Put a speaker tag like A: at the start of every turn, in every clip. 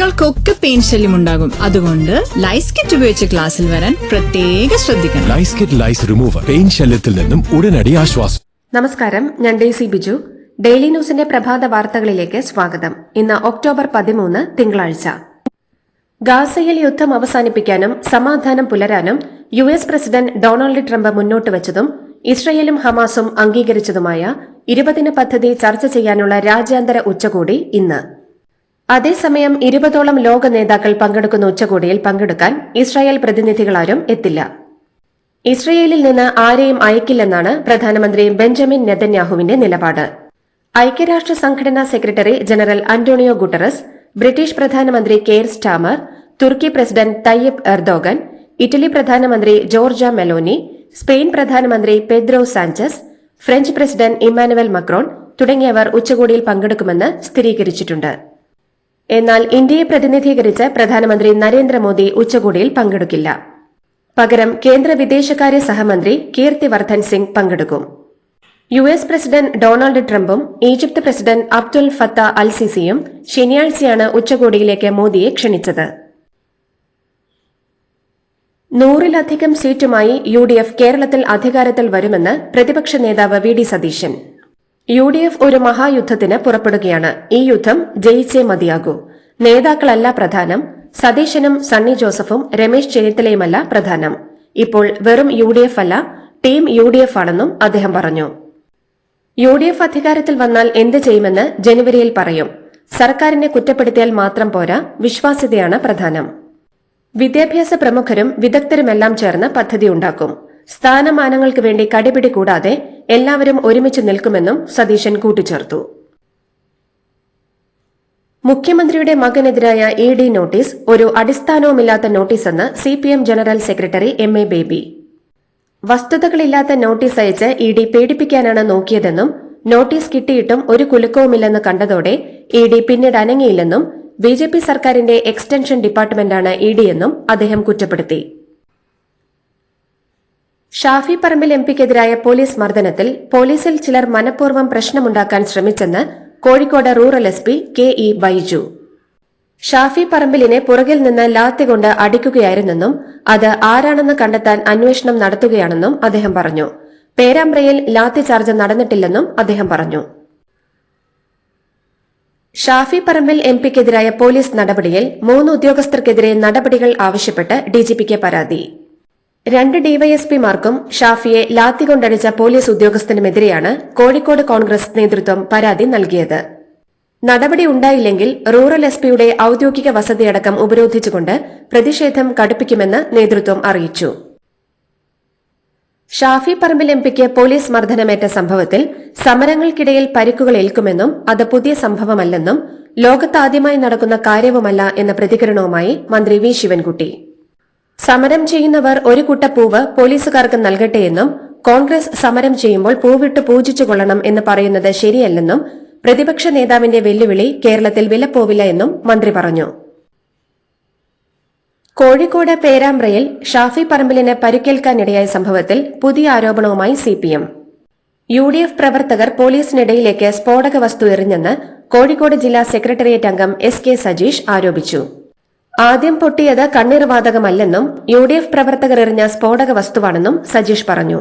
A: കുട്ടികൾക്കൊക്കെ പെയിൻ ശല്യം ഉണ്ടാകും അതുകൊണ്ട് ലൈസ് കിറ്റ് ഉപയോഗിച്ച് ക്ലാസ്സിൽ വരാൻ പ്രത്യേക ശ്രദ്ധിക്കണം
B: ലൈസ് കിറ്റ് ലൈസ് റിമൂവർ പെയിൻ ശല്യത്തിൽ നിന്നും ഉടനടി ആശ്വാസം
C: നമസ്കാരം ഞാൻ ഡേസി ബിജു ഡെയിലി ന്യൂസിന്റെ പ്രഭാത വാർത്തകളിലേക്ക് സ്വാഗതം ഇന്ന് ഒക്ടോബർ പതിമൂന്ന് തിങ്കളാഴ്ച ഗാസയിൽ യുദ്ധം അവസാനിപ്പിക്കാനും സമാധാനം പുലരാനും U S president Donald Trump മുന്നോട്ട് വച്ചതും ഇസ്രയേലും ഹമാസും അംഗീകരിച്ചതുമായ ഇരുപതിന് പദ്ധതി ചർച്ച ചെയ്യാനുള്ള രാജ്യാന്തര ഉച്ചകോടി ഇന്ന് അതേസമയം ഇരുപതോളം ലോക നേതാക്കൾ പങ്കെടുക്കുന്ന ഉച്ചകോടിയിൽ പങ്കെടുക്കാൻ ഇസ്രായേൽ പ്രതിനിധികളാരും എത്തില്ല ഇസ്രയേലിൽ നിന്ന് ആരെയും അയക്കില്ലെന്നാണ് പ്രധാനമന്ത്രി ബെഞ്ചമിൻ നെതന്യാഹുവിന്റെ നിലപാട് ഐക്യരാഷ്ട്ര സംഘടനാ secretary general Antonio Guterres British പ്രധാനമന്ത്രി കെയർ സ്റ്റാമർ തുർക്കി പ്രസിഡന്റ് തയ്യബ് എർദോഗൻ ഇറ്റലി പ്രധാനമന്ത്രി ജോർജ മെലോനി സ്പെയിൻ പ്രധാനമന്ത്രി Pedro Sanchez French president Emmanuel Macron തുടങ്ങിയവർ ഉച്ചകോടിയിൽ പങ്കെടുക്കുമെന്ന് സ്ഥിരീകരിച്ചിട്ടുണ്ട് എന്നാൽ ഇന്ത്യയെ പ്രതിനിധീകരിച്ച് പ്രധാനമന്ത്രി നരേന്ദ്രമോദി ഉച്ചകോടിയിൽ പങ്കെടുക്കില്ല പകരം കേന്ദ്ര വിദേശകാര്യ സഹമന്ത്രി കീർത്തിവർദ്ധൻ സിംഗ് പങ്കെടുക്കും യു എസ് പ്രസിഡന്റ് ഡൊണാൾഡ് ട്രംപും Egypt president Abdul Fattah al സിസിയും ശനിയാഴ്ചയാണ് ഉച്ചകോടിയിലേക്ക് മോദിയെ ക്ഷണിച്ചത് നൂറിലധികം സീറ്റുമായി യു ഡി എഫ് കേരളത്തിൽ അധികാരത്തിൽ വരുമെന്ന് പ്രതിപക്ഷ നേതാവ് V D Satheesan U D F ഒരു മഹായുദ്ധത്തിന് പുറപ്പെടുകയാണ് ഈ യുദ്ധം ജയിച്ചേ മതിയാകൂ നേതാക്കളല്ല പ്രധാനം സതീശനും സണ്ണി ജോസഫും രമേശ് ചെന്നിത്തലയുമല്ല പ്രധാനം ഇപ്പോൾ വെറും യു ഡി എഫ് അല്ല ടീം യു ഡി എഫ് ആണെന്നും അദ്ദേഹം പറഞ്ഞു യു ഡി എഫ് അധികാരത്തിൽ വന്നാൽ എന്ത് ചെയ്യുമെന്ന് ജനുവരിയിൽ പറയും സർക്കാരിനെ കുറ്റപ്പെടുത്തിയാൽ മാത്രം പോരാ വിശ്വാസ്യതയാണ് പ്രധാനം വിദ്യാഭ്യാസ പ്രമുഖരും വിദഗ്ധരുമെല്ലാം ചേർന്ന് പദ്ധതി ഉണ്ടാക്കും സ്ഥാനമാനങ്ങൾക്ക് വേണ്ടി കടിപിടി കൂടാതെ എല്ലാവരും ഒരുമിച്ച് നിൽക്കുമെന്നും സതീശൻ കൂട്ടിച്ചേർത്തു മുഖ്യമന്ത്രിയുടെ മകനെതിരായ ഇ ഡി നോട്ടീസ് ഒരു അടിസ്ഥാനവുമില്ലാത്ത നോട്ടീസെന്ന് C P M general secretary M A Baby വസ്തുതകളില്ലാത്ത നോട്ടീസ് അയച്ച് ഇ ഡി പേടിപ്പിക്കാനാണ് നോക്കിയതെന്നും നോട്ടീസ് കിട്ടിയിട്ടും ഒരു കുലുക്കവുമില്ലെന്ന് കണ്ടതോടെ ഇ ഡി പിന്നീട് അനങ്ങിയില്ലെന്നും ബി ജെ പി സർക്കാരിന്റെ എക്സ്റ്റൻഷൻ ഡിപ്പാർട്ട്മെന്റാണ് ഇ എന്നും അദ്ദേഹം കുറ്റപ്പെടുത്തി ഷാഫി പറമ്പിൽ എംപിക്കെതിരായ പോലീസ് മർദ്ദനത്തിൽ പോലീസിൽ ചിലർ മനഃപൂർവ്വം പ്രശ്നമുണ്ടാക്കാൻ ശ്രമിച്ചെന്ന് Kozhikode rural S P K E Baiju Shafi പറമ്പിലിനെ പുറകിൽ നിന്ന് ലാത്തികൊണ്ട് അടിക്കുകയായിരുന്നെന്നും അത് ആരാണെന്ന് കണ്ടെത്താൻ അന്വേഷണം നടത്തുകയാണെന്നും അദ്ദേഹം പറഞ്ഞു പേരാമ്പ്രയിൽ ലാത്തി ചാർജ് നടന്നിട്ടില്ലെന്നും അദ്ദേഹം പറഞ്ഞു ഷാഫി പറമ്പിൽ എം പിക്കെതിരായ പോലീസ് നടപടിയിൽ മൂന്ന് ഉദ്യോഗസ്ഥർക്കെതിരെ നടപടികൾ ആവശ്യപ്പെട്ട് ഡിജിപിക്ക് പരാതി രണ്ട് ഡിവൈഎസ്പിമാർക്കും ഷാഫിയെ ലാത്തി കൊണ്ടടിച്ച പോലീസ് ഉദ്യോഗസ്ഥനുമെതിരെയാണ് കോഴിക്കോട് കോൺഗ്രസ് നേതൃത്വം പരാതി നൽകിയത് നടപടി ഉണ്ടായില്ലെങ്കിൽ റൂറൽ എസ്പിയുടെ ഔദ്യോഗിക വസതിയടക്കം ഉപരോധിച്ചുകൊണ്ട് പ്രതിഷേധം കടുപ്പിക്കുമെന്ന് നേതൃത്വം അറിയിച്ചു ഷാഫി പറമ്പിൽ എംപിക്ക് പോലീസ് മർദ്ദനമേറ്റ സംഭവത്തിൽ സമരങ്ങൾക്കിടയിൽ പരിക്കുകൾ ഏൽക്കുമെന്നും അത് പുതിയ സംഭവമല്ലെന്നും ലോകത്താദ്യമായി നടക്കുന്ന കാര്യവുമല്ല എന്ന പ്രതികരണവുമായി മന്ത്രി വി ശിവൻകുട്ടി സമരം ചെയ്യുന്നവർ ഒരു കുട്ട പൂവ് പോലീസുകാർക്ക് നൽകട്ടെയെന്നും കോൺഗ്രസ് സമരം ചെയ്യുമ്പോൾ പൂവിട്ട് പൂജിച്ചു കൊള്ളണം എന്ന് പറയുന്നത് ശരിയല്ലെന്നും പ്രതിപക്ഷ നേതാവിന്റെ വെല്ലുവിളി കേരളത്തിൽ വിലപ്പോവില്ല എന്നും മന്ത്രി പറഞ്ഞു കോഴിക്കോട് പേരാമ്പ്രയിൽ ഷാഫി പറമ്പിലിന് പരുക്കേൽക്കാനിടയായ സംഭവത്തിൽ പുതിയ ആരോപണവുമായി സിപിഎം യു ഡി എഫ് പ്രവർത്തകർ പോലീസിനിടയിലേക്ക് സ്ഫോടക വസ്തു എറിഞ്ഞെന്ന് കോഴിക്കോട് ജില്ലാ സെക്രട്ടേറിയറ്റ് അംഗം എസ് കെ സജീഷ് ആരോപിച്ചു ആദ്യം പൊട്ടിയത് കണ്ണീർവാതകമല്ലെന്നും യു ഡി എഫ് പ്രവർത്തകർ എറിഞ്ഞ സ്ഫോടക വസ്തുവാണെന്നും സജീഷ് പറഞ്ഞു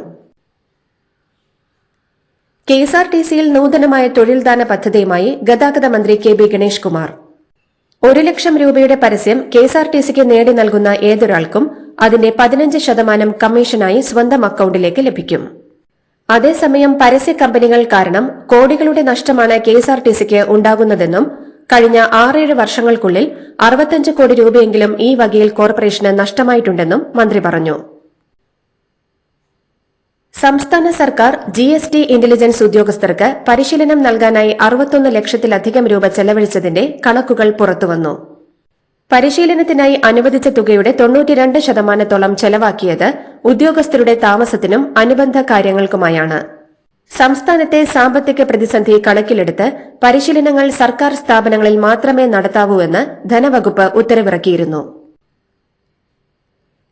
C: കെ എസ് ആർ ടി സിയിൽ നൂതനമായ തൊഴിൽദാന പദ്ധതിയുമായി ഗതാഗത മന്ത്രി കെ ബി ഗണേഷ് കുമാർ ഒരു ലക്ഷം രൂപയുടെ പരസ്യം കെ എസ് ആർ ടി സിക്ക് നേടി നൽകുന്ന ഏതൊരാൾക്കും അതിന്റെ പതിനഞ്ച് ശതമാനം കമ്മീഷനായി സ്വന്തം അക്കൌണ്ടിലേക്ക് ലഭിക്കും അതേസമയം പരസ്യ കമ്പനികൾ കാരണം കോടികളുടെ നഷ്ടമാണ് കെ എസ് ആർ ടി സിക്ക് ഉണ്ടാകുന്നതെന്നും കഴിഞ്ഞ ആറേഴ് വർഷങ്ങൾക്കുള്ളിൽ അറുപത്തഞ്ച് കോടി രൂപയെങ്കിലും ഈ വകയിൽ കോർപ്പറേഷന് നഷ്ടമായിട്ടുണ്ടെന്നും മന്ത്രി പറഞ്ഞു സംസ്ഥാന സർക്കാർ ജി എസ് ടി ഇന്റലിജൻസ് ഉദ്യോഗസ്ഥർക്ക് പരിശീലനം നൽകാനായി അറുപത്തൊന്ന് ലക്ഷത്തിലധികം രൂപ ചെലവഴിച്ചതിന്റെ കണക്കുകൾ പുറത്തുവന്നു പരിശീലനത്തിനായി അനുവദിച്ച തുകയുടെ തൊണ്ണൂറ്റിരണ്ട് ശതമാനത്തോളം ചെലവാക്കിയത് ഉദ്യോഗസ്ഥരുടെ താമസത്തിനും അനുബന്ധ കാര്യങ്ങൾക്കുമായാണ് സംസ്ഥാനത്തെ സാമ്പത്തിക പ്രതിസന്ധി കണക്കിലെടുത്ത് പരിശീലനങ്ങൾ സർക്കാർ സ്ഥാപനങ്ങളിൽ മാത്രമേ നടത്താവൂവെന്ന് ധനവകുപ്പ് ഉത്തരവിറക്കിയിരുന്നു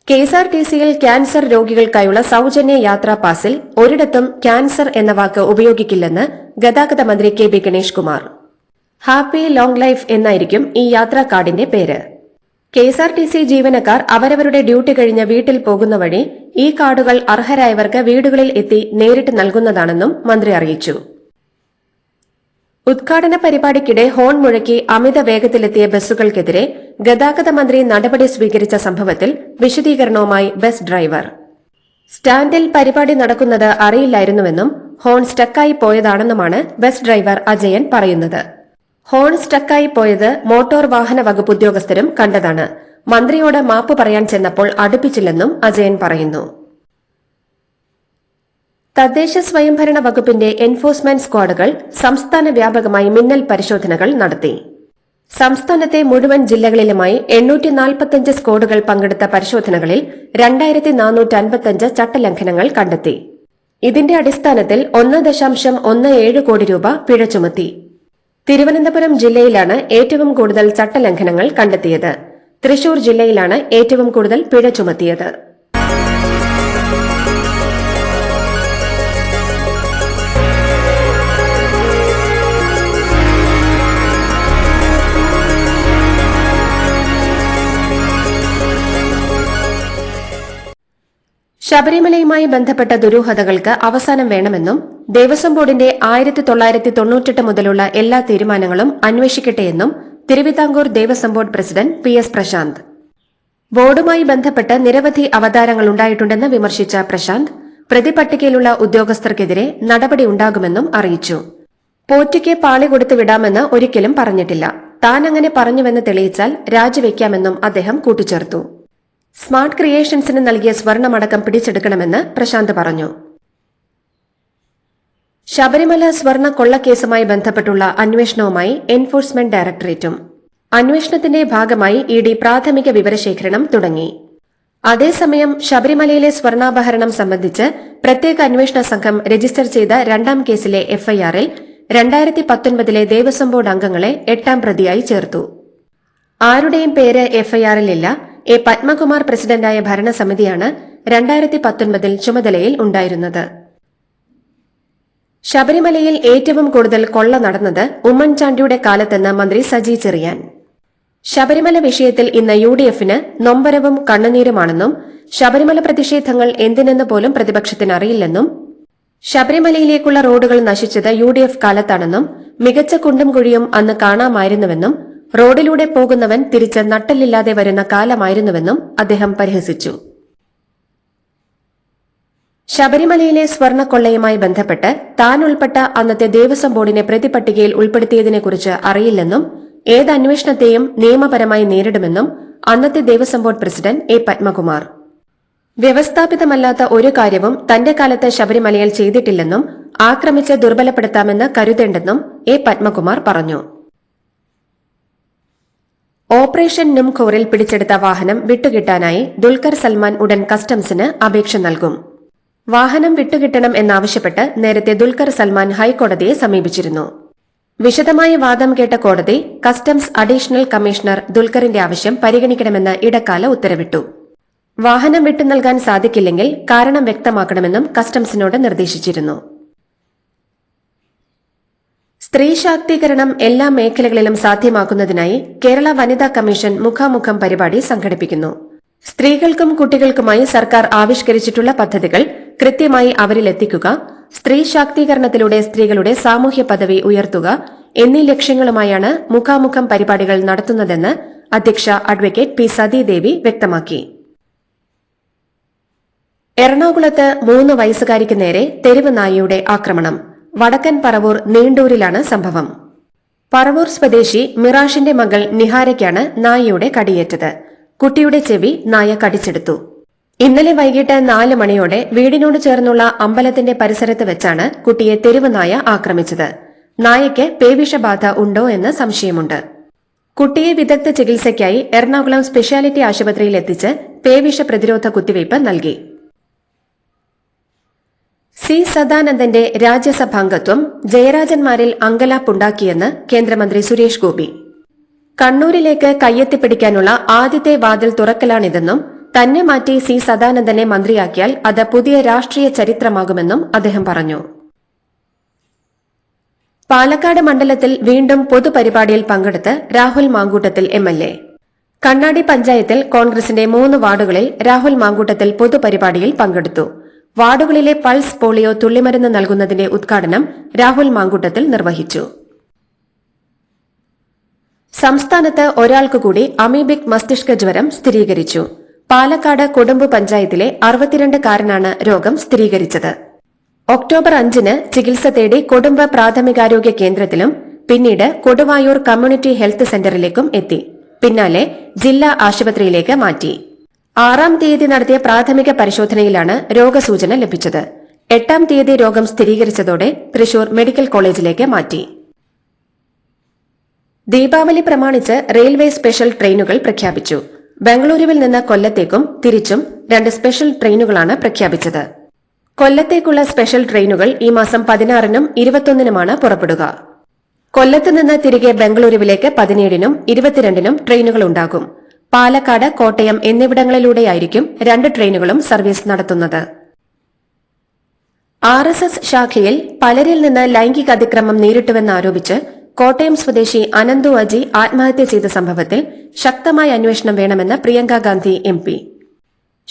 C: കെഎസ്ആർടിസിയിൽ ക്യാൻസർ രോഗികൾക്കായുള്ള സൌജന്യ യാത്രാ പാസിൽ ഒരിടത്തും ക്യാൻസർ എന്ന വാക്ക് ഉപയോഗിക്കില്ലെന്ന് ഗതാഗത മന്ത്രി K B Ganesh Kumar happy long life എന്നായിരിക്കും ഈ യാത്രാ കാർഡിന്റെ പേര് കെഎസ്ആർടിസി ജീവനക്കാർ അവരവരുടെ ഡ്യൂട്ടി കഴിഞ്ഞ് വീട്ടിൽ പോകുന്ന വഴി ഈ കാർഡുകൾ അർഹരായവർക്ക് വീടുകളിൽ എത്തി നേരിട്ട് നൽകുന്നതാണെന്നും മന്ത്രി അറിയിച്ചു ഉദ്ഘാടന പരിപാടിക്കിടെ ഹോൺ മുഴക്കി അമിത വേഗത്തിലെത്തിയ ബസ്സുകൾക്കെതിരെ ഗതാഗത മന്ത്രി നടപടി സ്വീകരിച്ച സംഭവത്തിൽ വിശദീകരണവുമായി ബസ് ഡ്രൈവർ സ്റ്റാൻഡിൽ പരിപാടി നടക്കുന്നത് അറിയില്ലായിരുന്നുവെന്നും ഹോൺ സ്റ്റക്കായി പോയതാണെന്നുമാണ് ബസ് ഡ്രൈവർ അജയൻ പറയുന്നത് ഹോൺ സ്റ്റക്കായി പോയത് മോട്ടോർ വാഹന വകുപ്പ് ഉദ്യോഗസ്ഥരും കണ്ടതാണ് മന്ത്രിയോട് മാപ്പ് പറയാൻ ചെന്നപ്പോൾ അടുപ്പിച്ചില്ലെന്നും അജയൻ പറയുന്നു തദ്ദേശ സ്വയംഭരണ വകുപ്പിന്റെ എൻഫോഴ്സ്മെന്റ് സ്ക്വാഡുകൾ സംസ്ഥാന വ്യാപകമായി മിന്നൽ പരിശോധനകൾ നടത്തി സംസ്ഥാനത്തെ മുഴുവൻ ജില്ലകളിലുമായി എണ്ണൂറ്റി നാൽപ്പത്തിയഞ്ച് സ്ക്വാഡുകൾ പങ്കെടുത്ത പരിശോധനകളിൽ രണ്ടായിരത്തി നാനൂറ്റി അൻപത്തിയഞ്ച് ചട്ടലംഘനങ്ങൾ കണ്ടെത്തി ഇതിന്റെ അടിസ്ഥാനത്തിൽ ഒന്ന് ദശാംശം ഒന്ന് ഏഴ് കോടി രൂപ പിഴ ചുമത്തി തിരുവനന്തപുരം ജില്ലയിലാണ് ഏറ്റവും കൂടുതൽ ചട്ടലംഘനങ്ങൾ കണ്ടെത്തിയത് തൃശൂർ ജില്ലയിലാണ് ഏറ്റവും കൂടുതൽ പിഴ ചുമത്തിയത് ശബരിമലയുമായി ബന്ധപ്പെട്ട ദുരൂഹതകൾക്ക് അവസാനം വേണമെന്നും ദേവസ്വം ബോർഡിന്റെ ആയിരത്തി തൊള്ളായിരത്തി തൊണ്ണൂറ്റെട്ട് മുതലുള്ള എല്ലാ തീരുമാനങ്ങളും അന്വേഷിക്കട്ടെയെന്നും Travancore Devaswom board president P S Prashanth ബോർഡുമായി ബന്ധപ്പെട്ട് നിരവധി അവതാരങ്ങൾ ഉണ്ടായിട്ടുണ്ടെന്ന് വിമർശിച്ച പ്രശാന്ത് പ്രതിപട്ടികയിലുള്ള ഉദ്യോഗസ്ഥർക്കെതിരെ നടപടി ഉണ്ടാകുമെന്നും അറിയിച്ചു പോറ്റിക്ക് പാളി കൊടുത്തു വിടാമെന്ന് ഒരിക്കലും പറഞ്ഞിട്ടില്ല താൻ അങ്ങനെ പറഞ്ഞുവെന്ന് തെളിയിച്ചാൽ രാജിവെക്കാമെന്നും അദ്ദേഹം കൂട്ടിച്ചേർത്തു സ്മാർട്ട് ക്രിയേഷൻസിന് നൽകിയ സ്വർണമടക്കം പിടിച്ചെടുക്കണമെന്ന് പ്രശാന്ത് പറഞ്ഞു ശബരിമല സ്വർണ്ണ കൊള്ളക്കേസുമായി ബന്ധപ്പെട്ടുള്ള അന്വേഷണവുമായി എൻഫോഴ്സ്മെന്റ് ഡയറക്ടറേറ്റും അന്വേഷണത്തിന്റെ ഭാഗമായി ഇ ഡി പ്രാഥമിക വിവരശേഖരണം തുടങ്ങി അതേസമയം ശബരിമലയിലെ സ്വർണാഭരണം സംബന്ധിച്ച് പ്രത്യേക അന്വേഷണ സംഘം രജിസ്റ്റർ ചെയ്ത രണ്ടാം കേസിലെ എഫ്ഐആറിൽ രണ്ടായിരത്തി പത്തൊൻപതിലെ ദേവസ്വം ബോർഡ് അംഗങ്ങളെ എട്ടാം പ്രതിയായി ചേർത്തു ആരുടെയും പേര് എഫ്ഐആറിലില്ല എ പത്മകുമാർ പ്രസിഡന്റായ ഭരണസമിതിയാണ് രണ്ടായിരത്തി പത്തൊൻപതിൽ ചുമതലയിൽ ഉണ്ടായിരുന്നത് ശബരിമലയിൽ ഏറ്റവും കൂടുതൽ കൊള്ള നടന്നത് ഉമ്മൻചാണ്ടിയുടെ കാലത്തെന്ന് മന്ത്രി സജി ചെറിയാൻ ശബരിമല വിഷയത്തിൽ ഇന്ന് യു ഡി എഫിന് നൊമ്പരവും കണ്ണുനീരുമാണെന്നും ശബരിമല പ്രതിഷേധങ്ങൾ എന്തിനെന്ന് പോലും പ്രതിപക്ഷത്തിന് അറിയില്ലെന്നും ശബരിമലയിലേക്കുള്ള റോഡുകൾ നശിച്ചത് യു ഡി എഫ് കാലത്താണെന്നും മികച്ച കുണ്ടും കുഴിയും അന്ന് കാണാമായിരുന്നുവെന്നും റോഡിലൂടെ പോകുന്നവൻ തിരിച്ച് നട്ടലില്ലാതെ വരുന്ന കാലമായിരുന്നുവെന്നും അദ്ദേഹം പരിഹസിച്ചു ശബരിമലയിലെ സ്വർണക്കൊള്ളയുമായി ബന്ധപ്പെട്ട് താൻ ഉൾപ്പെട്ട അന്നത്തെ ദേവസ്വം ബോർഡിനെ പ്രതിപട്ടികയിൽ ഉൾപ്പെടുത്തിയതിനെക്കുറിച്ച് അറിയില്ലെന്നും ഏത് അന്വേഷണത്തെയും നിയമപരമായി നേരിടുമെന്നും അന്നത്തെ Devaswom board president A Padmakumar വ്യവസ്ഥാപിതമല്ലാത്ത ഒരു കാര്യവും തന്റെ കാലത്ത് ശബരിമലയിൽ ചെയ്തിട്ടില്ലെന്നും ആക്രമിച്ച് ദുർബലപ്പെടുത്താമെന്ന് കരുതേണ്ടെന്നും എ പത്മകുമാർ പറഞ്ഞു ഓപ്പറേഷൻ നുംഖോറിൽ പിടിച്ചെടുത്ത വാഹനം വിട്ടുകിട്ടാനായി ദുൽഖർ സൽമാൻ ഉടൻ കസ്റ്റംസിന് അപേക്ഷ നൽകും വാഹനം വിട്ടുകിട്ടണം എന്നാവശ്യപ്പെട്ട് നേരത്തെ ദുൽഖർ സൽമാൻ ഹൈക്കോടതിയെ സമീപിച്ചിരുന്നു വിശദമായ വാദം കേട്ട കോടതി കസ്റ്റംസ് അഡീഷണൽ കമ്മീഷണർ ദുൽഖറിന്റെ ആവശ്യം പരിഗണിക്കണമെന്ന് ഇടക്കാല ഉത്തരവിട്ടു വാഹനം വിട്ടു നൽകാൻ സാധിക്കില്ലെങ്കിൽ കാരണം വ്യക്തമാക്കണമെന്നും കസ്റ്റംസിനോട് നിർദ്ദേശിച്ചിരുന്നു സ്ത്രീ ശാക്തീകരണം എല്ലാ മേഖലകളിലും സാധ്യമാക്കുന്നതിനായി കേരള വനിതാ കമ്മീഷൻ മുഖാമുഖം പരിപാടി സംഘടിപ്പിക്കുന്നു സ്ത്രീകൾക്കും കുട്ടികൾക്കുമായി സർക്കാർ ആവിഷ്കരിച്ചിട്ടുള്ള പദ്ധതികൾ കൃത്യമായി അവരിലെത്തിക്കുക സ്ത്രീ ശാക്തീകരണത്തിലൂടെ സ്ത്രീകളുടെ സാമൂഹ്യ പദവി ഉയർത്തുക എന്നീ ലക്ഷ്യങ്ങളുമായാണ് മുഖാമുഖം പരിപാടികൾ നടത്തുന്നതെന്ന് അധ്യക്ഷ അഡ്വക്കേറ്റ് പി സതീദേവി വ്യക്തമാക്കി എറണാകുളത്ത് മൂന്ന് വയസ്സുകാരിക്ക് നേരെ തെരുവ് നായയുടെ ആക്രമണം വടക്കൻ പറവൂർ നീണ്ടൂരിലാണ് സംഭവം പറവൂർ സ്വദേശി മിറാഷിന്റെ മകൾ നിഹാരയ്ക്കാണ് നായയുടെ കടിയേറ്റത് കുട്ടിയുടെ ചെവി നായ കടിച്ചെടുത്തു ഇന്നലെ വൈകിട്ട് നാല് മണിയോടെ വീടിനോട് ചേർന്നുള്ള അമ്പലത്തിന്റെ പരിസരത്ത് വെച്ചാണ് കുട്ടിയെ തെരുവ് ആക്രമിച്ചത് നായയ്ക്ക് പേവിഷബാധ ഉണ്ടോ എന്ന് സംശയമുണ്ട് കുട്ടിയെ വിദഗ്ധ ചികിത്സയ്ക്കായി എറണാകുളം സ്പെഷ്യാലിറ്റി ആശുപത്രിയിൽ എത്തിച്ച് പേവിഷ പ്രതിരോധ കുത്തിവയ്പ് നൽകി സി സദാനന്ദന്റെ രാജ്യസഭാംഗത്വം ജയരാജന്മാരിൽ അങ്കലാപ്പുണ്ടാക്കിയെന്ന് കേന്ദ്രമന്ത്രി സുരേഷ് ഗോപി കണ്ണൂരിലേക്ക് കയ്യെത്തിപ്പിടിക്കാനുള്ള ആദ്യത്തെ വാതിൽ തുറക്കലാണിതെന്നും തന്നെ മാറ്റി സി സദാനന്ദനെ മന്ത്രിയാക്കിയാൽ അത് പുതിയ രാഷ്ട്രീയ ചരിത്രമാകുമെന്നും അദ്ദേഹം പറഞ്ഞു പാലക്കാട് മണ്ഡലത്തിൽ വീണ്ടും പൊതുപരിപാടിയിൽ പങ്കെടുത്ത് Rahul Mamkootathil M L A Kannadi പഞ്ചായത്തിൽ കോൺഗ്രസിന്റെ മൂന്ന് വാർഡുകളിൽ രാഹുൽ മാങ്കൂട്ടത്തിൽ പൊതുപരിപാടിയിൽ പങ്കെടുത്തു വാർഡുകളിലെ പൾസ് പോളിയോ തുള്ളിമരുന്ന് നൽകുന്നതിന്റെ ഉദ്ഘാടനം രാഹുൽ മാങ്കൂട്ടത്തിൽ നിർവഹിച്ചു സംസ്ഥാനത്ത് ഒരാൾക്കുകൂടി അമീബിക് മസ്തിഷ്ക ജ്വരം സ്ഥിരീകരിച്ചു പാലക്കാട് കൊടുമ്പ് പഞ്ചായത്തിലെ അറുപത്തിരണ്ടുകാരനാണ് രോഗം സ്ഥിരീകരിച്ചത് ഒക്ടോബർ അഞ്ചിന് ചികിത്സ തേടി കൊടുമ്പ് പ്രാഥമികാരോഗ്യ കേന്ദ്രത്തിലും പിന്നീട് കൊടുവായൂർ കമ്മ്യൂണിറ്റി ഹെൽത്ത് സെന്ററിലേക്കും എത്തി പിന്നാലെ ജില്ലാ ആശുപത്രിയിലേക്ക് മാറ്റി ആറാം തീയതി നടത്തിയ പ്രാഥമിക പരിശോധനയിലാണ് രോഗസൂചന ലഭിച്ചത് എട്ടാം തീയതി രോഗം സ്ഥിരീകരിച്ചതോടെ തൃശൂർ മെഡിക്കൽ കോളേജിലേക്ക് മാറ്റി ദീപാവലി പ്രമാണിച്ച് റെയിൽവേ സ്പെഷ്യൽ ട്രെയിനുകൾ പ്രഖ്യാപിച്ചു ബംഗളൂരുവിൽ നിന്ന് കൊല്ലത്തേക്കും തിരിച്ചും രണ്ട് സ്പെഷ്യൽ ട്രെയിനുകളാണ് പ്രഖ്യാപിച്ചത് കൊല്ലത്തേക്കുള്ള സ്പെഷ്യൽ ട്രെയിനുകൾ ഈ മാസം പതിനാറിനും ഇരുപത്തിയൊന്നിനുമാണ് പുറപ്പെടുക കൊല്ലത്ത് നിന്ന് തിരികെ ബംഗളൂരുവിലേക്ക് പതിനേഴിനും ഇരുപത്തിരണ്ടിനും ട്രെയിനുകൾ ഉണ്ടാകും പാലക്കാട് കോട്ടയം എന്നിവിടങ്ങളിലൂടെയായിരിക്കും രണ്ട് ട്രെയിനുകളും സർവീസ് നടത്തുന്നത് ആർ എസ് എസ് ശാഖയിൽ പലരിൽ നിന്ന് ലൈംഗിക അതിക്രമം നേരിട്ടുവെന്നാരോപിച്ച് കോട്ടയം സ്വദേശി അനന്തു അജി ആത്മഹത്യ ചെയ്ത സംഭവത്തിൽ ശക്തമായ അന്വേഷണം വേണമെന്ന് പ്രിയങ്ക ഗാന്ധി എം പി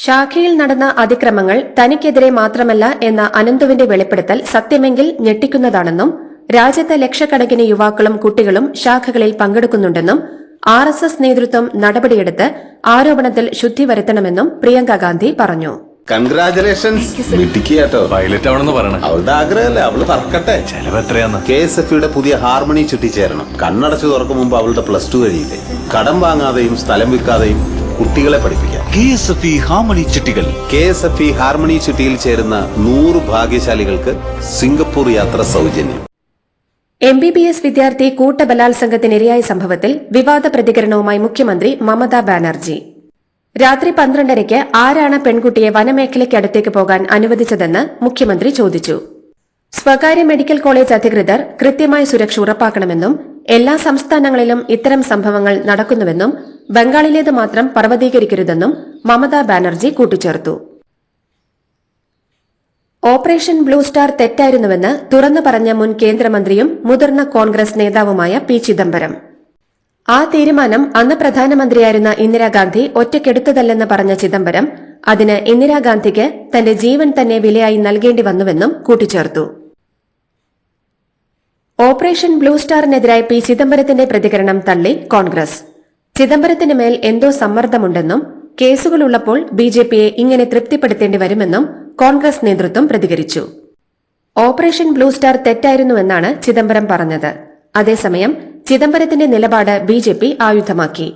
C: ശാഖയിൽ നടന്ന അതിക്രമങ്ങൾ തനിക്കെതിരെ മാത്രമല്ല എന്ന അനന്തുവിന്റെ വെളിപ്പെടുത്തൽ സത്യമെങ്കിൽ ഞെട്ടിക്കുന്നതാണെന്നും രാജ്യത്തെ ലക്ഷക്കണക്കിന് യുവാക്കളും കുട്ടികളും ശാഖകളിൽ പങ്കെടുക്കുന്നുണ്ടെന്നും ആർ എസ് എസ് നേതൃത്വം നടപടിയെടുത്ത് ആരോപണത്തിൽ ശുദ്ധി വരുത്തണമെന്നും പ്രിയങ്ക ഗാന്ധി പറഞ്ഞു
D: അവളുടെ
E: പുതിയ ഹാർമണി ചുറ്റിച്ചേരണം കണ്ണടച്ചു തുറക്കും മുമ്പ് അവളുടെ പ്ലസ് ടു കഴിയില്ലേ
F: കടം വാങ്ങാതെയും സ്ഥലം വിൽക്കാതെയും കുട്ടികളെ പഠിപ്പിക്കാം
G: ഹാർമണി ചിട്ടികൾ
H: ഹാർമണി ചിട്ടിയിൽ ചേരുന്ന നൂറ് ഭാഗ്യശാലികൾക്ക് സിംഗപ്പൂർ യാത്ര സൗജന്യം
C: എം ബി ബി എസ് വിദ്യാർത്ഥി കൂട്ടബലാത്സംഗത്തിനിരയായ സംഭവത്തിൽ വിവാദ പ്രതികരണവുമായി മുഖ്യമന്ത്രി മമതാ ബാനർജി രാത്രി പന്ത്രണ്ടരയ്ക്ക് ആരാണ് പെൺകുട്ടിയെ വനമേഖലയ്ക്കടുത്തേക്ക് പോകാൻ അനുവദിച്ചതെന്ന് മുഖ്യമന്ത്രി ചോദിച്ചു സ്വകാര്യ മെഡിക്കൽ കോളേജ് അധികൃതർ കൃത്യമായ സുരക്ഷ ഉറപ്പാക്കണമെന്നും എല്ലാ സംസ്ഥാനങ്ങളിലും ഇത്തരം സംഭവങ്ങൾ നടക്കുന്നുവെന്നും ബംഗാളിലേത് മാത്രം പർവ്വതീകരിക്കരുതെന്നും മമതാ ബാനർജി കൂട്ടിച്ചേർത്തു ഓപ്പറേഷൻ ബ്ലൂ സ്റ്റാർ തെറ്റായിരുന്നുവെന്ന് തുറന്നു പറഞ്ഞ മുൻ കേന്ദ്രമന്ത്രിയും മുതിർന്ന കോൺഗ്രസ് നേതാവുമായ പി ചിദംബരം ആ തീരുമാനം അന്ന് പ്രധാനമന്ത്രിയായിരുന്ന ഇന്ദിരാഗാന്ധി ഒറ്റക്കെടുത്തതല്ലെന്ന് പറഞ്ഞ ചിദംബരം അതിന് ഇന്ദിരാഗാന്ധിക്ക് തന്റെ ജീവൻ തന്നെ വിലയായി നൽകേണ്ടി വന്നുവെന്നും കൂട്ടിച്ചേർത്തു ഓപ്പറേഷൻ ബ്ലൂ സ്റ്റാറിനെതിരായി പി ചിദംബരത്തിന്റെ പ്രതികരണം തള്ളി കോൺഗ്രസ് ചിദംബരത്തിന് മേൽ എന്തോ സമ്മർദ്ദമുണ്ടെന്നും കേസുകളുള്ളപ്പോൾ ബിജെപിയെ ഇങ്ങനെ തൃപ്തിപ്പെടുത്തേണ്ടി വരുമെന്നും കോൺഗ്രസ് നേതൃത്വം പ്രതികരിച്ചു ഓപ്പറേഷൻ ബ്ലൂ സ്റ്റാർ തെറ്റായിരുന്നുവെന്നാണ് ചിദംബരം പറഞ്ഞത് അതേസമയം ചിദംബരത്തിന്റെ നിലപാട് ബി ജെ പി ആയുധമാക്കി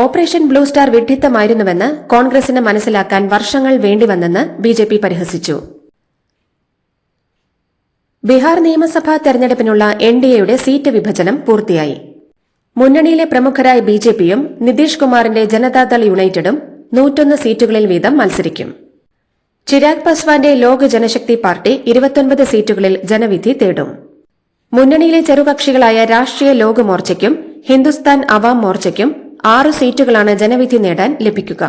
C: ഓപ്പറേഷൻ ബ്ലൂ സ്റ്റാർ വിഡ്ഢിത്തമായിരുന്നുവെന്ന് കോൺഗ്രസിന് മനസ്സിലാക്കാൻ വർഷങ്ങൾ വേണ്ടിവന്നെന്ന് ബി ജെ പി പരിഹസിച്ചു ബീഹാർ നിയമസഭാ തെരഞ്ഞെടുപ്പിനുള്ള എൻ ഡി എയുടെ സീറ്റ് വിഭജനം പൂർത്തിയായി മുന്നണിയിലെ പ്രമുഖരായ ബി ജെ പിയും നിതീഷ് കുമാറിന്റെ ജനതാദൾ യുണൈറ്റഡും നൂറ്റൊന്ന് സീറ്റുകളിൽ വീതം മത്സരിക്കും ചിരാഗ് പസ്വാന്റെ ലോക് ജനശക്തി പാർട്ടി ഇരുപത്തൊൻപത് സീറ്റുകളിൽ ജനവിധി തേടും മുന്നണിയിലെ ചെറുകക്ഷികളായ രാഷ്ട്രീയ ലോകമോർച്ചയ്ക്കും ഹിന്ദുസ്ഥാൻ അവാം മോർച്ചയ്ക്കും ആറ് സീറ്റുകളാണ് ജനവിധി നേടാൻ ലഭിക്കുക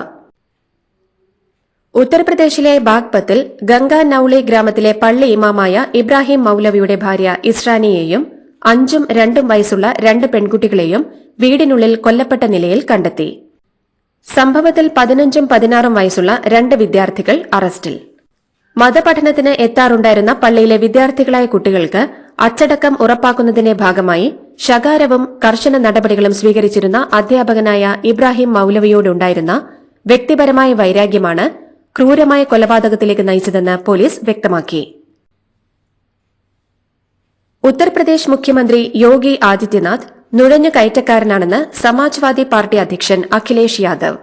C: ഉത്തർപ്രദേശിലെ ബാഗ്പത്തിൽ ഗംഗാ നൌളി ഗ്രാമത്തിലെ പള്ളി ഇമാമായ ഇബ്രാഹിം മൌലവിയുടെ ഭാര്യ ഇസ്രാനിയെയും അഞ്ചും രണ്ടും വയസ്സുള്ള രണ്ട് പെൺകുട്ടികളെയും വീടിനുള്ളിൽ കൊല്ലപ്പെട്ട നിലയിൽ കണ്ടെത്തി സംഭവത്തിൽ പതിനഞ്ചും പതിനാറും വയസ്സുള്ള രണ്ട് വിദ്യാർത്ഥികൾ അറസ്റ്റിൽ മതപഠനത്തിന് എത്താറുണ്ടായിരുന്ന പള്ളിയിലെ വിദ്യാർത്ഥികളായ കുട്ടികൾക്ക് അച്ചടക്കം ഉറപ്പാക്കുന്നതിന്റെ ഭാഗമായി ശകാരവും കർശന നടപടികളും സ്വീകരിച്ചിരുന്ന അധ്യാപകനായ ഇബ്രാഹിം മൌലവിയോടുണ്ടായിരുന്ന വ്യക്തിപരമായ വൈരാഗ്യമാണ് ക്രൂരമായ കൊലപാതകത്തിലേക്ക് നയിച്ചതെന്ന് പോലീസ് വ്യക്തമാക്കി ഉത്തർപ്രദേശ് മുഖ്യമന്ത്രി യോഗി ആദിത്യനാഥ് നുഴഞ്ഞു കയറ്റക്കാരനാണെന്ന് സമാജ്വാദി പാർട്ടി അധ്യക്ഷൻ അഖിലേഷ് യാദവ്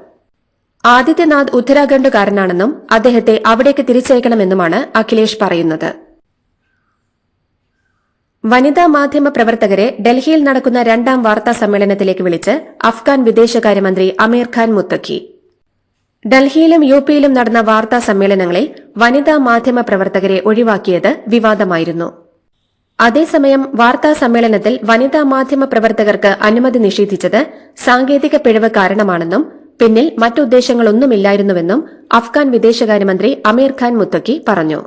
C: ആദിത്യനാഥ് ഉത്തരാഖണ്ഡുകാരനാണെന്നും അദ്ദേഹത്തെ അവിടേക്ക് തിരിച്ചയക്കണമെന്നുമാണ് അഖിലേഷ് പറയുന്നത് വനിതാ മാധ്യമ പ്രവർത്തകരെ ഡൽഹിയിൽ നടക്കുന്ന രണ്ടാം വാർത്താ സമ്മേളനത്തിലേക്ക് വിളിച്ച് അഫ്ഗാൻ വിദേശകാര്യമന്ത്രി അമീർ ഖാൻ മുത്തഖി ഡൽഹിയിലും യു പിയിലും നടന്ന വാർത്താ സമ്മേളനങ്ങളിൽ വനിതാ മാധ്യമ പ്രവർത്തകരെ ഒഴിവാക്കിയത് വിവാദമായിരുന്നു അതേസമയം വാർത്താ സമ്മേളനത്തിൽ വനിതാ മാധ്യമ പ്രവർത്തകർക്ക് അനുമതി നിഷേധിച്ചത് സാങ്കേതിക പിഴവ് കാരണമാണെന്നും പിന്നിൽ മറ്റുദ്ദേശങ്ങളൊന്നുമില്ലായിരുന്നുവെന്നും അഫ്ഗാൻ വിദേശകാര്യമന്ത്രി അമീർ ഖാൻ മുത്തഖി പറഞ്ഞു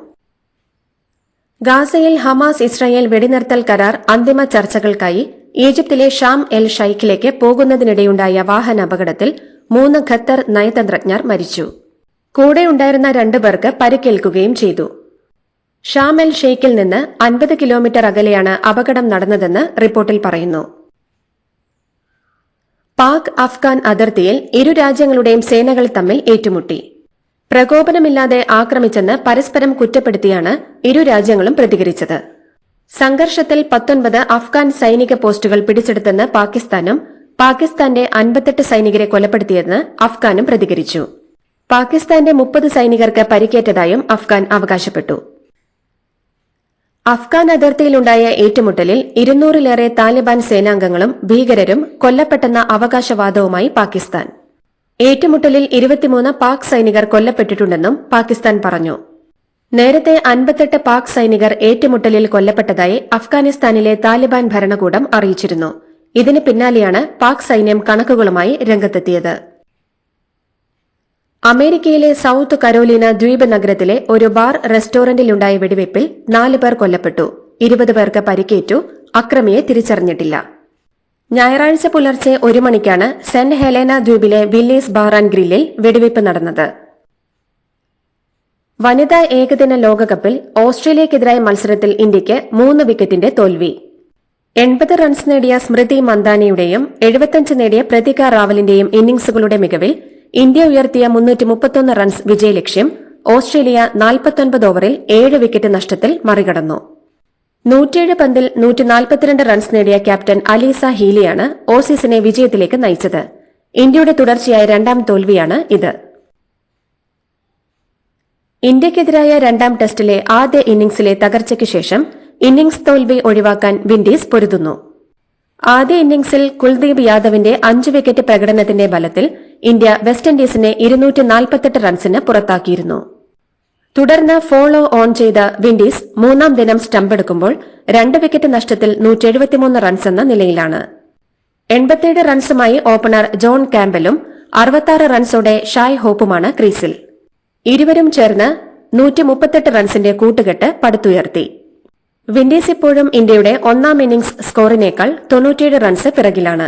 C: ഗാസയിൽ ഹമാസ് ഇസ്രായേൽ വെടിനിർത്തൽ കരാർ അന്തിമ ചർച്ചകൾക്കായി ഈജിപ്തിലെ ഷാം എൽ ഷൈഖിലേക്ക് പോകുന്നതിനിടെയുണ്ടായ വാഹനാപകടത്തിൽ മൂന്ന് ഖത്തർ നയതന്ത്രജ്ഞർ മരിച്ചു കൂടെയുണ്ടായിരുന്ന പേർക്ക് പരിക്കേൽക്കുകയും ചെയ്തു ഷാം എൽ ഷെയ്ഖിൽ നിന്ന് അൻപത് കിലോമീറ്റർ അകലെയാണ് അപകടം നടന്നതെന്ന് റിപ്പോർട്ടിൽ പറയുന്നു പാക് അഫ്ഗാൻ അതിർത്തിയിൽ ഇരു രാജ്യങ്ങളുടെയും സേനകൾ തമ്മിൽ ഏറ്റുമുട്ടി പ്രകോപനമില്ലാതെ ആക്രമിച്ചെന്ന് പരസ്പരം കുറ്റപ്പെടുത്തിയാണ് ഇരു രാജ്യങ്ങളും പ്രതികരിച്ചത് സംഘർഷത്തിൽ പത്തൊൻപത് അഫ്ഗാൻ സൈനിക പോസ്റ്റുകൾ പിടിച്ചെടുത്തെന്ന് പാകിസ്ഥാനും പാകിസ്ഥാന്റെ അൻപത്തെട്ട് സൈനികരെ കൊലപ്പെടുത്തിയെന്ന് അഫ്ഗാനും പ്രതികരിച്ചു പാകിസ്ഥാന്റെ മുപ്പത് സൈനികർക്ക് പരിക്കേറ്റതായും അഫ്ഗാൻ അവകാശപ്പെട്ടു അഫ്ഗാൻ അതിർത്തിയിലുണ്ടായ ഏറ്റുമുട്ടലിൽ ഇരുന്നൂറിലേറെ താലിബാൻ സേനാംഗങ്ങളും ഭീകരരും കൊല്ലപ്പെട്ടെന്ന അവകാശവാദവുമായി പാകിസ്ഥാൻ ഏറ്റുമുട്ടലിൽ ഇരുപത്തിമൂന്ന് പാക് സൈനികർ കൊല്ലപ്പെട്ടിട്ടുണ്ടെന്നും പാകിസ്ഥാൻ പറഞ്ഞു നേരത്തെ അൻപത്തെട്ട് പാക് സൈനികർ ഏറ്റുമുട്ടലിൽ കൊല്ലപ്പെട്ടതായി അഫ്ഗാനിസ്ഥാനിലെ താലിബാൻ ഭരണകൂടം അറിയിച്ചിരുന്നു ഇതിന് പിന്നാലെയാണ് പാക് സൈന്യം കണക്കുകളുമായി രംഗത്തെത്തിയത് അമേരിക്കയിലെ സൌത്ത് കരോലിന ദ്വീപ് നഗരത്തിലെ ഒരു ബാർ റെസ്റ്റോറന്റിലുണ്ടായ വെടിവയ്പിൽ പേർ കൊല്ലപ്പെട്ടു ഇരുപത് പേർക്ക് പരിക്കേറ്റു അക്രമിയെ തിരിച്ചറിഞ്ഞിട്ടില്ല ഞായറാഴ്ച പുലർച്ചെ ഒരു മണിക്കാണ് സെന്റ് ഹെലേന ദ്വീപിലെ വില്ലേസ് ബാർ ആൻഡ് ഗ്രില്ലിൽ വെടിവയ്പ് നടന്നത് വനിതാ ഏകദിന ലോകകപ്പിൽ ഓസ്ട്രേലിയക്കെതിരായ മത്സരത്തിൽ ഇന്ത്യക്ക് മൂന്ന് വിക്കറ്റിന്റെ തോൽവി എൺപത് റൺസ് നേടിയ സ്മൃതി മന്ദാനയുടെയും എഴുപത്തിയഞ്ച് നേടിയ പ്രതിക റാവലിന്റെയും ഇന്നിംഗ്സുകളുടെ മികവിൽ ഇന്ത്യ ഉയർത്തിയ മുന്നൂറ്റി മുപ്പത്തിയൊന്ന് റൺസ് വിജയലക്ഷ്യം ഓസ്ട്രേലിയ നാൽപ്പത്തൊൻപത് ഓവറിൽ ഏഴ് വിക്കറ്റ് നഷ്ടത്തിൽ മറികടന്നു നൂറ്റിയേഴ് പന്തിൽ നൂറ്റി നാൽപ്പത്തിരണ്ട് റൺസ് നേടിയ ക്യാപ്റ്റൻ അലീസ ഹീലിയാണ് ഓസീസിനെ വിജയത്തിലേക്ക് നയിച്ചത് ഇന്ത്യയുടെ തുടർച്ചയായ രണ്ടാം തോൽവിയാണ് ഇത് ഇന്ത്യക്കെതിരായ രണ്ടാം ടെസ്റ്റിലെ ആദ്യ ഇന്നിംഗ്സിലെ തകർച്ചയ്ക്ക് ശേഷം ഇന്നിംഗ്സ് തോൽവി ഒഴിവാക്കാൻ വിൻഡീസ് പൊരുതുന്നു ആദ്യ ഇന്നിംഗ്സിൽ കുൽദീപ് യാദവിന്റെ അഞ്ച് വിക്കറ്റ് പ്രകടനത്തിന്റെ ബലത്തിൽ ഇന്ത്യ വെസ്റ്റ് ഇൻഡീസിനെ ഇരുന്നൂറ്റി റൺസിന് പുറത്താക്കിയിരുന്നു തുടർന്ന് ഫോളോ ഓൺ ചെയ്ത വിൻഡീസ് മൂന്നാം ദിനം എടുക്കുമ്പോൾ രണ്ട് വിക്കറ്റ് നഷ്ടത്തിൽ നൂറ്റെഴുപത്തിമൂന്ന് റൺസ് എന്ന നിലയിലാണ് എൺപത്തിയേഴ് റൺസുമായി ഓപ്പണർ ജോൺ ക്യാമ്പലും അറുപത്തിയാറ് റൺസോടെ ഷായ് ഹോപ്പുമാണ് ക്രീസിൽ ഇരുവരും ചേർന്ന് നൂറ്റി റൺസിന്റെ കൂട്ടുകെട്ട് പടുത്തുയർത്തി വിൻഡീസ് ഇപ്പോഴും ഇന്ത്യയുടെ ഒന്നാം ഇന്നിംഗ്സ് സ്കോറിനേക്കാൾ തൊണ്ണൂറ്റിയേഴ് റൺസ് പിറകിലാണ്